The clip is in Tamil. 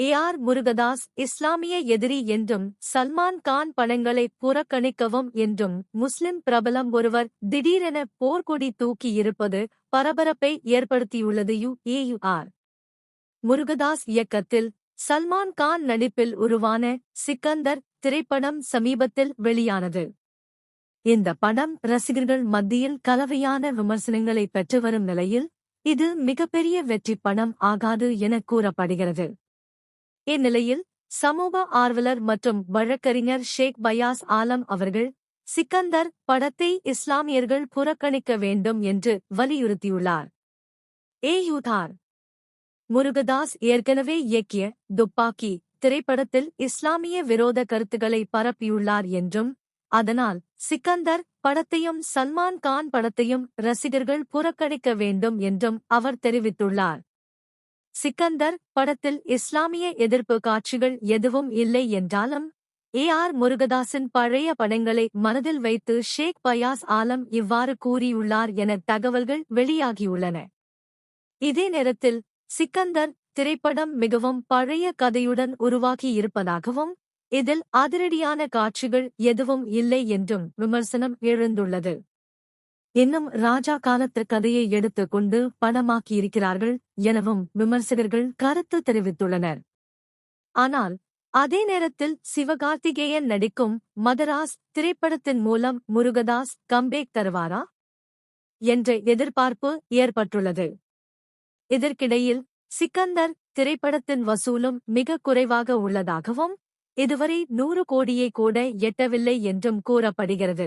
ஏ ஆர் முருகதாஸ் இஸ்லாமிய எதிரி என்றும் சல்மான் கான் படங்களை புறக்கணிக்கவும் என்றும் முஸ்லிம் பிரபலம் ஒருவர் திடீரென போர்க்கொடி தூக்கியிருப்பது பரபரப்பை ஏற்படுத்தியுள்ளது. யு ஏயுஆர் முருகதாஸ் இயக்கத்தில் சல்மான் கான் நடிப்பில் உருவான சிக்கந்தர் திரைப்படம் சமீபத்தில் வெளியானது. இந்த படம் ரசிகர்கள் மத்தியில் கலவையான விமர்சனங்களை பெற்று வரும் நிலையில் இது மிகப்பெரிய வெற்றி படம் ஆகாது என கூறப்படுகிறது. இந்நிலையில் சமூக ஆர்வலர் மற்றும் வழக்கறிஞர் ஷேக் பயாஸ் ஆலம் அவர்கள் சிக்கந்தர் படத்தை இஸ்லாமியர்கள் புறக்கணிக்க வேண்டும் என்று வலியுறுத்தியுள்ளார். ஏயூதார் முருகதாஸ் ஏற்கனவே இயக்கிய துப்பாக்கி திரைப்படத்தில் இஸ்லாமிய விரோத கருத்துக்களை பரப்பியுள்ளார் என்றும் அதனால் சிக்கந்தர் படத்தையும் சல்மான் கான் படத்தையும் ரசிகர்கள் புறக்கணிக்க வேண்டும் என்றும் அவர் தெரிவித்துள்ளார். சிக்கந்தர் படத்தில் இஸ்லாமிய எதிர்ப்பு காட்சிகள் எதுவும் இல்லை என்றாலும் ஏ ஆர் முருகதாஸின் பழைய படங்களை மனதில் வைத்து ஷேக் பயாஸ் ஆலம் இவ்வாறு கூறியுள்ளார் என தகவல்கள் வெளியாகியுள்ளன. இதே நேரத்தில் சிக்கந்தர் திரைப்படம் மிகவும் பழைய கதையுடன் உருவாகியிருப்பதாகவும் இதில் அதிரடியான காட்சிகள் எதுவும் இல்லை என்றும் விமர்சனம் எழுந்துள்ளது. இன்னும் ராஜா காலத்து கதையை எடுத்துக் கொண்டு படமாக்கியிருக்கிறார்கள் எனவும் விமர்சகர்கள் கருத்து தெரிவித்துள்ளனர். ஆனால் அதே நேரத்தில் சிவகார்த்திகேயன் நடிக்கும் மதராஸ் திரைப்படத்தின் மூலம் முருகதாஸ் கம்பேக் தருவாரா? என்ற எதிர்பார்ப்பு ஏற்பட்டுள்ளது. இதற்கிடையில் சிக்கந்தர் திரைப்படத்தின் வசூலும் மிக குறைவாக உள்ளதாகவும் இதுவரை நூறு கோடியை கூட எட்டவில்லை என்றும் கூறப்படுகிறது.